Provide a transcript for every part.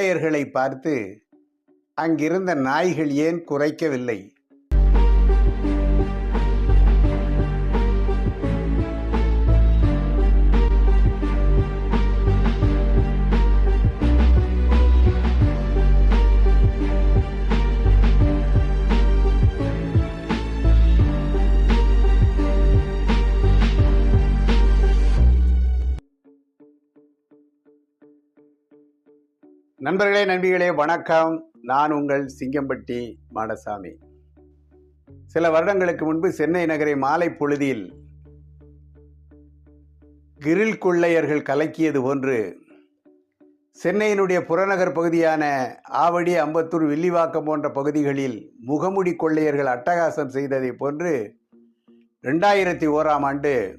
வெள்ளையர்களை பார்த்து அங்கிருந்த நாய்கள் ஏன் குறைக்கவில்லை? நண்பர்களே நண்பிகளே வணக்கம். நான் உங்கள் சிங்கம்பட்டி மாடசாமி. சில வருடங்களுக்கு முன்பு சென்னை நகரை மாலை பொழுதில் கிரில் கொள்ளையர்கள் கலக்கியது போன்று சென்னையினுடைய புறநகர் பகுதியான ஆவடி அம்பத்தூர் வில்லிவாக்கம் போன்ற பகுதிகளில் முகமுடி கொள்ளையர்கள் அட்டகாசம் செய்ததை போன்று ரெண்டாயிரத்தி ஓராம் ஆண்டு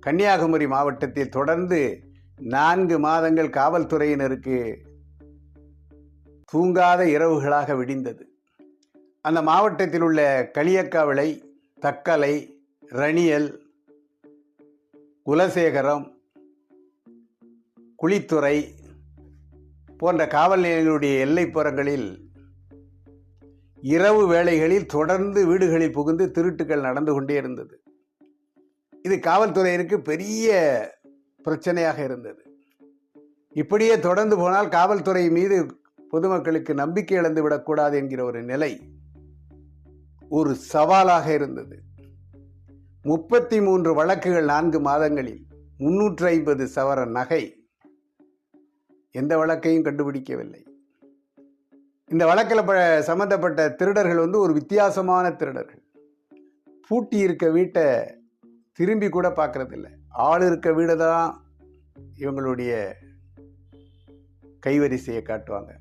கன்னியாகுமரி மாவட்டத்தில் தொடர்ந்து நான்கு மாதங்கள் காவல்துறையினருக்கு தூங்காத இரவுகளாக விடிந்தது. அந்த மாவட்டத்தில் உள்ள களியக்காவிளை தக்கலை ரணியல் குலசேகரம் குளித்துறை போன்ற காவல் நிலையங்களுடைய எல்லைப்புறங்களில் இரவு வேளைகளில் தொடர்ந்து வீடுகளில் புகுந்து திருட்டுகள் நடந்து கொண்டே இருந்தது. இது காவல்துறையினருக்கு பெரிய பிரச்சனையாக இருந்தது. இப்படியே தொடர்ந்து போனால் காவல்துறை மீது பொதுமக்களுக்கு நம்பிக்கை இழந்து விடக்கூடாது என்கிற ஒரு நிலை ஒரு சவாலாக இருந்தது. முப்பத்தி மூன்று வழக்குகள் நான்கு மாதங்களில் முன்னூற்று ஐம்பது சவர நகை. எந்த வழக்கையும் கண்டுபிடிக்கவில்லை. இந்த வழக்கில் ப சம்பந்தப்பட்ட திருடர்கள் வந்து ஒரு வித்தியாசமான திருடர்கள். பூட்டி இருக்க வீட்டை திரும்பி கூட பார்க்கறதில்ல. ஆள் இருக்க வீடு தான் இவங்களுடைய கைவரிசையை காட்டுவாங்க.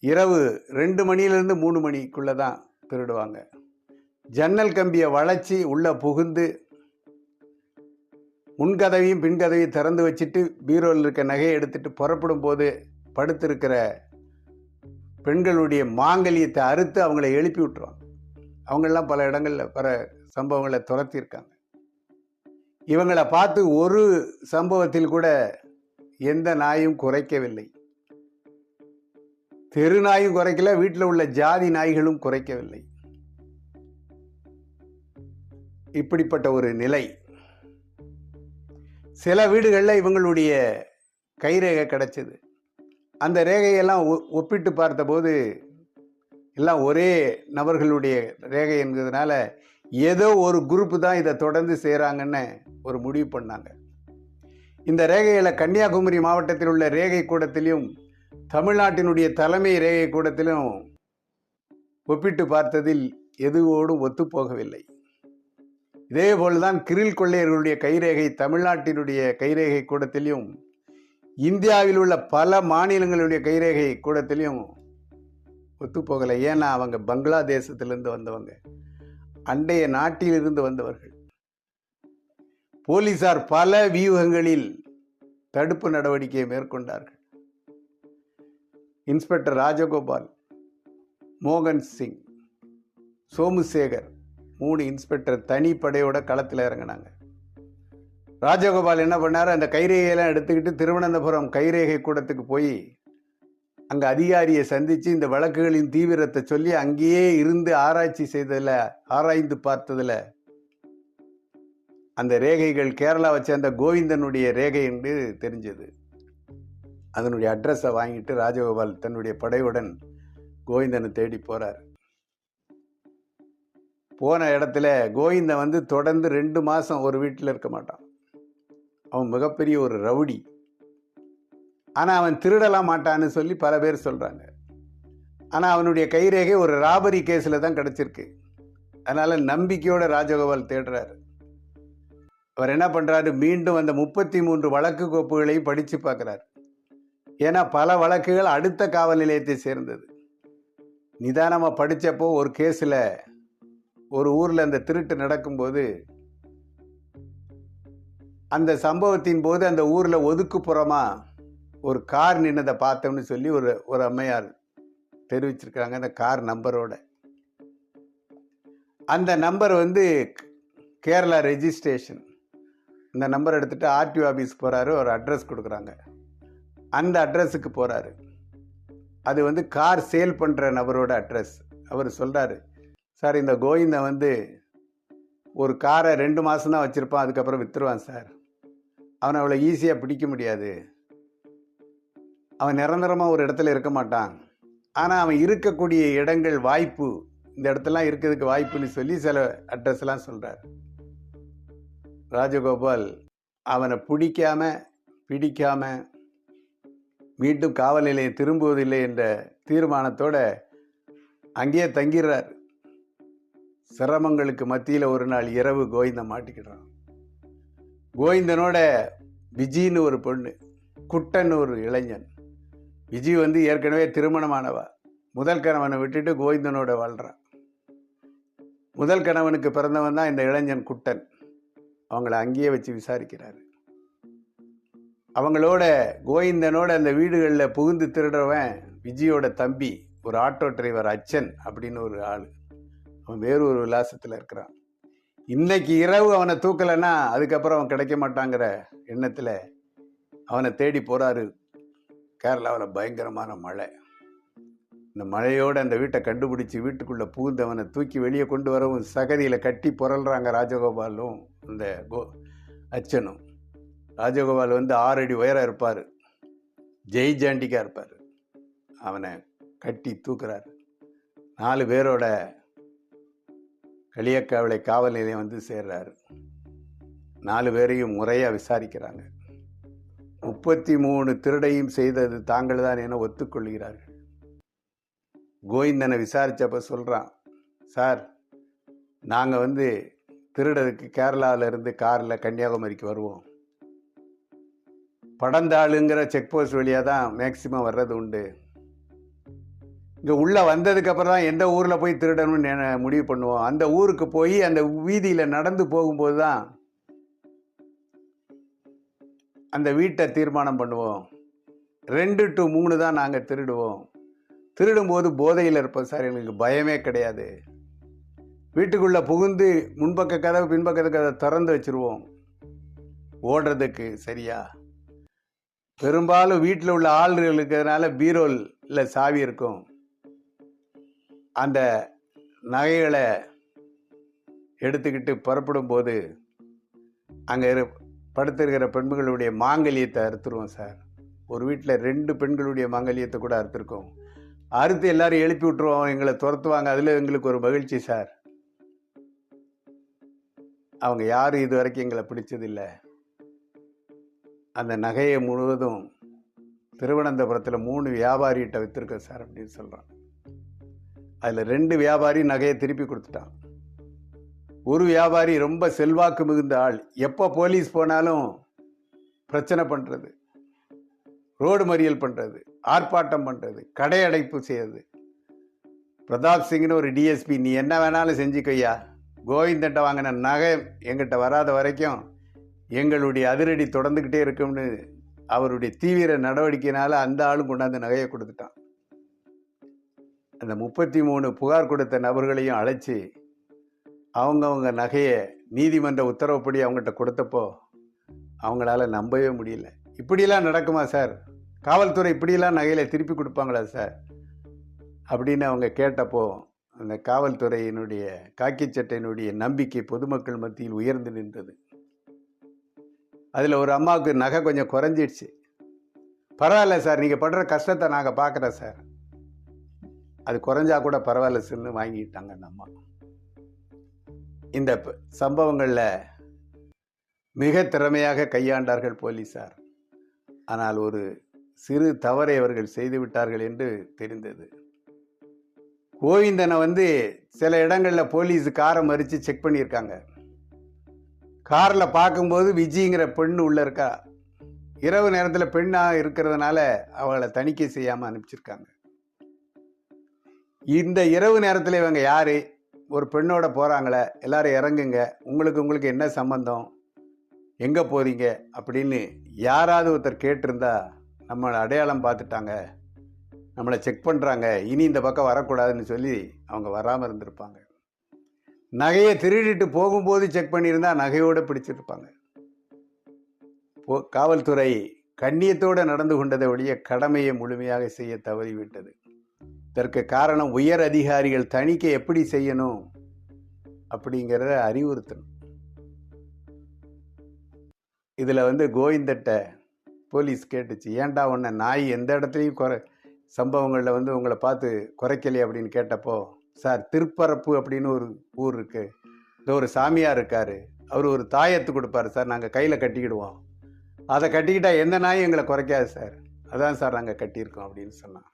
இரவு ரெண்டு மணியிலேருந்து மூணு மணிக்குள்ளே தான் திருடுவாங்க. ஜன்னல் கம்பியை வளைச்சி உள்ளே புகுந்து முன்கதவையும் பின்கதவையும் திறந்து வச்சுட்டு பீரோவில் இருக்க நகையை எடுத்துட்டு புறப்படும் போது படுத்திருக்கிற பெண்களுடைய மாங்கல்யத்தை அறுத்து அவங்கள எழுப்பி விட்டுருவாங்க. அவங்களெலாம் பல இடங்களில் பல சம்பவங்களை துரத்தியிருக்காங்க. இவங்களை பார்த்து ஒரு சம்பவத்தில் கூட எந்த நாயும் குறைக்கவில்லை. தெரு நாயும் குறைக்கல வீட்டில் உள்ள ஜாதி நாய்களும் குறைக்கவில்லை. இப்படிப்பட்ட ஒரு நிலை. சில வீடுகளில் இவங்களுடைய கைரேகை கிடைச்சது. அந்த ரேகையெல்லாம் ஒ- ஒப்பிட்டு பார்த்தபோது எல்லாம் ஒரே நபர்களுடைய ரேகை என்கிறதுனால ஏதோ ஒரு குரூப்பு தான் இதை தொடர்ந்து செய்கிறாங்கன்னு ஒரு முடிவு பண்ணாங்க. இந்த ரேகையில் கன்னியாகுமரி மாவட்டத்தில் உள்ள ரேகை கூடத்திலையும் தமிழ்நாட்டினுடைய தலைமை ரேகை கூடத்திலும் ஒப்பிட்டு பார்த்ததில் எதுவோடும் ஒத்துப்போகவில்லை. இதேபோல்தான் கிரில் கொள்ளையர்களுடைய கைரேகை தமிழ்நாட்டினுடைய கைரேகை கூடத்திலையும் இந்தியாவில் உள்ள பல மாநிலங்களுடைய கைரேகை கூடத்திலையும் ஒத்துப்போகலை. ஏன்னா அவங்க பங்களாதேசத்திலிருந்து வந்தவங்க. அண்டைய நாட்டிலிருந்து வந்தவர்கள். போலீசார் பல வியூகங்களில் தடுப்பு நடவடிக்கையை மேற்கொண்டார்கள். இன்ஸ்பெக்டர் ராஜகோபால் மோகன் சிங் சோமுசேகர் மூணு இன்ஸ்பெக்டர் தனிப்படையோட களத்தில் இறங்கினாங்க. ராஜகோபால் என்ன பண்ணார்? அந்த கைரேகையெல்லாம் எடுத்துக்கிட்டு திருவனந்தபுரம் கைரேகை கூடத்துக்கு போய் அங்கே அதிகாரியை சந்தித்து இந்த வழக்குகளின் தீவிரத்தை சொல்லி அங்கேயே இருந்து ஆராய்ச்சி செய்ததில் ஆராய்ந்து பார்த்ததில் அந்த ரேகைகள் கேரளாவை சேர்ந்த கோவிந்தனுடைய ரேகை என்று தெரிஞ்சது. அதனுடைய அட்ரஸை வாங்கிட்டு ராஜகோபால் தன்னுடைய படையுடன் கோவிந்தனை தேடி போகிறார் போன இடத்துல கோவிந்தன் வந்து தொடர்ந்து ரெண்டு மாதம் ஒரு வீட்டில் இருக்க மாட்டான். அவன் மிகப்பெரிய ஒரு ரவுடி. ஆனால் அவன் திருடலாம் மாட்டான்னு சொல்லி பல பேர் சொல்கிறாங்க ஆனால் அவனுடைய கைரேகை ஒரு ராபரி கேஸில் தான் கிடச்சிருக்கு. அதனால் நம்பிக்கையோட ராஜகோபால் தேடுறாரு. அவர் என்ன பண்ணுறாரு மீண்டும் அந்த முப்பத்தி மூன்று வழக்கு கோப்புகளையும் படித்து பார்க்குறாரு. ஏன்னா பல வழக்குகள் அடுத்த காவல் நிலையத்தை சேர்ந்தது. நிதானமாக படித்தப்போ ஒரு கேஸில் ஒரு ஊரில் அந்த திருட்டு நடக்கும்போது அந்த சம்பவத்தின் போது அந்த ஊரில் ஒதுக்குப்புறமாக ஒரு கார் நின்னதை பார்த்தோம்னு சொல்லி ஒரு ஒரு அம்மையார் தெரிவிச்சிருக்காங்க அந்த கார் நம்பரோட. அந்த நம்பர் வந்து கேரளா ரெஜிஸ்ட்ரேஷன். இந்த நம்பர் எடுத்துகிட்டு ஆர்டிஓ ஆஃபீஸ் போகிறாரு ஒரு அட்ரஸ் கொடுக்குறாங்க. அந்த அட்ரஸுக்கு போகிறாரு அது வந்து கார் சேல் பண்ணுற நபரோட அட்ரஸ் அவர் சொல்கிறாரு சார் இந்த கோவிந்தன் வந்து ஒரு காரை ரெண்டு மாதம் தான் வச்சுருப்பான் அதுக்கப்புறம் விற்றுருவான் சார். அவனை அவ்வளோ ஈஸியாக பிடிக்க முடியாது. அவன் நிரந்தரமாக ஒரு இடத்துல இருக்க மாட்டான். ஆனால் அவன் இருக்கக்கூடிய இடங்கள் வாய்ப்பு இந்த இடத்துலாம் இருக்கிறதுக்கு வாய்ப்புன்னு சொல்லி சில அட்ரஸ்லாம் சொல்கிறார் ராஜகோபால் அவனை பிடிக்காம பிடிக்காமல் மீண்டும் காவல் நிலையம் திரும்புவதில்லை என்ற தீர்மானத்தோட அங்கேயே தங்கிடுறார். சிரமங்களுக்கு மத்தியில் ஒரு நாள் இரவு கோவிந்தன் மாட்டிக்கிடுறான். கோவிந்தனோட விஜின்னு ஒரு பொண்ணு குட்டன் ஒரு இளைஞன். விஜி வந்து ஏற்கனவே திருமணமானவா. முதல் கணவனை விட்டுட்டு கோவிந்தனோட வாழ்கிறான் முதல் கணவனுக்கு பிறந்தவன் தான் இந்த இளைஞன் குட்டன். அவங்கள அங்கேயே வச்சு விசாரிக்கிறாரு. அவங்களோட கோவிந்தனோட அந்த வீடுகளில் புகுந்து திருடுறவன் விஜயோட தம்பி ஒரு ஆட்டோ டிரைவர் அச்சன் அப்படின்னு ஒரு ஆள். அவன் வேறு ஒரு விலாசத்தில் இருக்கிறான். இன்னைக்கு இரவு அவனை தூக்கலைன்னா அதுக்கப்புறம் அவன் கிடைக்க மாட்டாங்கிற எண்ணத்தில் அவனை தேடி போகிறாரு கேரளாவில் பயங்கரமான மழை. இந்த மழையோட அந்த வீட்டை கண்டுபிடிச்சி வீட்டுக்குள்ளே புகுந்து அவனை தூக்கி வெளியே கொண்டு வரவும் சகதியில் கட்டி புரள்றாங்க ராஜகோபாலும் இந்த கோ அச்சனும். ராஜகோபால் வந்து ஆறு அடி உயரம் இருப்பார். ஜெய் ஜாண்டிக்காக இருப்பார். அவனை கட்டி தூக்குறாரு. நாலு பேரோட களியக்காவளை காவல் நிலையம் வந்து சேர்றாரு. நாலு பேரையும் முறையாக விசாரிக்கிறாங்க. முப்பத்தி மூணு திருடையும் செய்தது தாங்கள் தான் என ஒத்துக்கொள்கிறார்கள். கோவிந்தனை விசாரித்தப்ப சொல்கிறான் சார் நாங்கள் வந்து திருடருக்கு கேரளாவிலேருந்து காரில் கன்னியாகுமரிக்கு வருவோம். படந்தாளுங்கிற செக் போஸ்ட் வழியாக தான் மேக்சிமம் வர்றது உண்டு. இங்கே உள்ளே வந்ததுக்கப்புறம் தான் எந்த ஊரில் போய் திருடணும்னு முடிவு பண்ணுவோம். அந்த ஊருக்கு போய் அந்த வீதியில் நடந்து போகும்போது தான் அந்த வீட்டை தீர்மானம் பண்ணுவோம். ரெண்டு டு மூணு தான் நாங்கள் திருடுவோம். திருடும்போது போதையில் இருப்போம் சார். எங்களுக்கு பயமே கிடையாது. வீட்டுக்குள்ளே புகுந்து முன்பக்க கதவு பின்பக்க கதவை திறந்து வச்சிருவோம். ஓடுறதுக்கு சரியா? பெரும்பாலும் வீட்டில் உள்ள ஆள்கள் இருக்கிறதுனால பீரோல்ல சாவி இருக்கும். அந்த நகைகளை எடுத்துக்கிட்டு புறப்படும் போது அங்கே இரு படுத்திருக்கிற பெண்களுடைய மாங்கல்யத்தை அறுத்துருவோம் சார். ஒரு வீட்டில் ரெண்டு பெண்களுடைய மாங்கல்யத்தை கூட அறுத்துருக்கோம். அறுத்து எல்லாரும் எழுப்பி விட்டுருவோம். எங்களை துரத்துவாங்க. அதில் எங்களுக்கு ஒரு மகிழ்ச்சி சார். அவங்க யாரும் இது வரைக்கும் எங்களை பிடிச்சதில்லை. அந்த நகையை முழுவதும் திருவனந்தபுரத்தில் மூணு வியாபாரிகிட்ட விற்றுருக்கோம் சார் அப்படின்னு சொல்கிறான் அதில் ரெண்டு வியாபாரி நகையை திருப்பி கொடுத்துட்டான். ஒரு வியாபாரி ரொம்ப செல்வாக்கு மிகுந்த ஆள். எப்போ போலீஸ் போனாலும் பிரச்சனை பண்ணுறது ரோடு மறியல் பண்ணுறது ஆர்ப்பாட்டம் பண்ணுறது கடை அடைப்பு செய்யறது. பிரதாப் சிங்னு ஒரு டிஎஸ்பி நீ என்ன வேணாலும் செஞ்சுக்கையா கோவிந்தன்ட்ட வாங்கின நகை எங்கிட்ட வராத வரைக்கும் எங்களுடைய அதிரடி தொடர்ந்துக்கிட்டே இருக்கும்னு அவருடைய தீவிர நடவடிக்கையினால் அந்த ஆளும் கொண்டாந்து நகையை கொடுத்துட்டான். அந்த முப்பத்தி மூணு புகார் கொடுத்த நபர்களையும் அழைச்சி அவங்கவுங்க நகையை நீதிமன்ற உத்தரவுப்படி அவங்ககிட்ட கொடுத்தப்போ அவங்களால நம்பவே முடியல. இப்படியெல்லாம் நடக்குமா சார்? காவல்துறை இப்படியெல்லாம் நகையில் திருப்பி கொடுப்பாங்களா சார்? அப்படின்னு அவங்க கேட்டப்போ அந்த காவல்துறையினுடைய காக்கி சட்டையினுடைய நம்பிக்கை பொதுமக்கள் மத்தியில் உயர்ந்து நின்றது. அதில் ஒரு அம்மாவுக்கு நகை கொஞ்சம் குறைஞ்சிடுச்சு. பரவாயில்ல சார் நீங்கள் படுற கஷ்டத்தை நாங்கள் பார்க்குறோம் சார். அது குறைஞ்சா கூட பரவாயில்ல சார்னு வாங்கிட்டாங்க அந்த அம்மா. இந்த சம்பவங்களில் மிக திறமையாக கையாண்டார்கள் போலீசார். ஆனால் ஒரு சிறு தவறை அவர்கள் செய்துவிட்டார்கள் என்று தெரிந்தது. கோவிந்தனை வந்து சில இடங்களில் போலீஸ் காரை மறித்து செக் பண்ணியிருக்காங்க. காரில் பார்க்கும்போது விஜிங்கிற பெண் உள்ளே இருக்கா? இரவு நேரத்தில் பெண்ணாக இருக்கிறதுனால அவளை தணிக்கை செய்யாமல் அனுப்பிச்சிருக்காங்க. இந்த இரவு நேரத்தில் இவங்க யார்? ஒரு பெண்ணோட போகிறாங்களே எல்லாரும் இறங்குங்க. உங்களுக்கு உங்களுக்கு என்ன சம்பந்தம்? எங்கே போகிறீங்க அப்படின்னு யாராவது ஒருத்தர் கேட்டிருந்தா நம்மளை அடையாளம் பார்த்துட்டாங்க. நம்மளை செக் பண்ணுறாங்க இனி இந்த பக்கம் வரக்கூடாதுன்னு சொல்லி அவங்க வராமல் இருந்திருப்பாங்க. நகையை திருடிட்டு போகும்போது செக் பண்ணியிருந்தா நகையோடு பிடிச்சிருப்பாங்க. போ காவல்துறை கண்ணியத்தோடு நடந்து கொண்டதை ஒழிய கடமையை முழுமையாக செய்ய தவறிவிட்டது இதற்கு காரணம் உயர் அதிகாரிகள் தணிக்கை எப்படி செய்யணும் அப்படிங்கிறத அறிவுறுத்தணும். இதில் வந்து கோவிந்தட்ட போலீஸ் கேட்டுச்சு ஏன்டா உன்னை நாய் எந்த இடத்துலையும் குறை சம்பவங்களில் வந்து உங்களை பார்த்து குறைக்கலையே அப்படின்னு கேட்டப்போ சார் திருப்பரப்பு அப்படின்னு ஒரு ஊர் இருக்கு. இந்த ஒரு சாமியார் இருக்காரு. அவர் ஒரு தாயத்து கொடுப்பாரு சார் நாங்கள் கையில் கட்டிக்கிடுவோம். அதை கட்டிக்கிட்டா எந்த நாயும் எங்களை குறைக்காது சார். அதான் சார் நாங்கள் கட்டியிருக்கோம் அப்படின்னு சொன்னான்.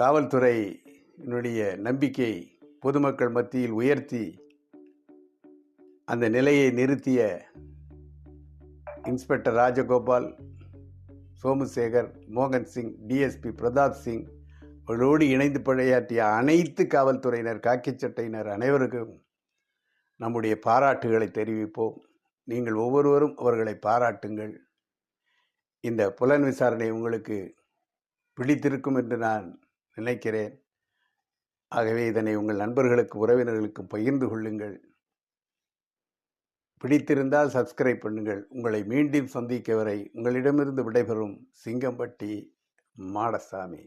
காவல்துறையினுடைய நம்பிக்கை பொதுமக்கள் மத்தியில் உயர்த்தி அந்த நிலையை நிறுத்திய இன்ஸ்பெக்டர் ராஜகோபால் சோமசேகர் மோகன் சிங் டிஎஸ்பி பிரதாப் சிங் அவர்களோடு இணைந்து பணியாற்றிய அனைத்து காவல்துறையினர் காக்கிச்சட்டையினர் அனைவருக்கும் நம்முடைய பாராட்டுகளை தெரிவிப்போம். நீங்கள் ஒவ்வொருவரும் அவர்களை பாராட்டுங்கள். இந்த புலன் விசாரணை உங்களுக்கு பிடித்திருக்கும் என்று நான் நினைக்கிறேன். ஆகவே இதனை உங்கள் நண்பர்களுக்கு உறவினர்களுக்கும் பகிர்ந்து கொள்ளுங்கள். பிடித்திருந்தால் சப்ஸ்கிரைப் பண்ணுங்கள். உங்களை மீண்டும் சந்திக்க வரை உங்களிடமிருந்து விடைபெறும் சிங்கம்பட்டி மாடசாமி.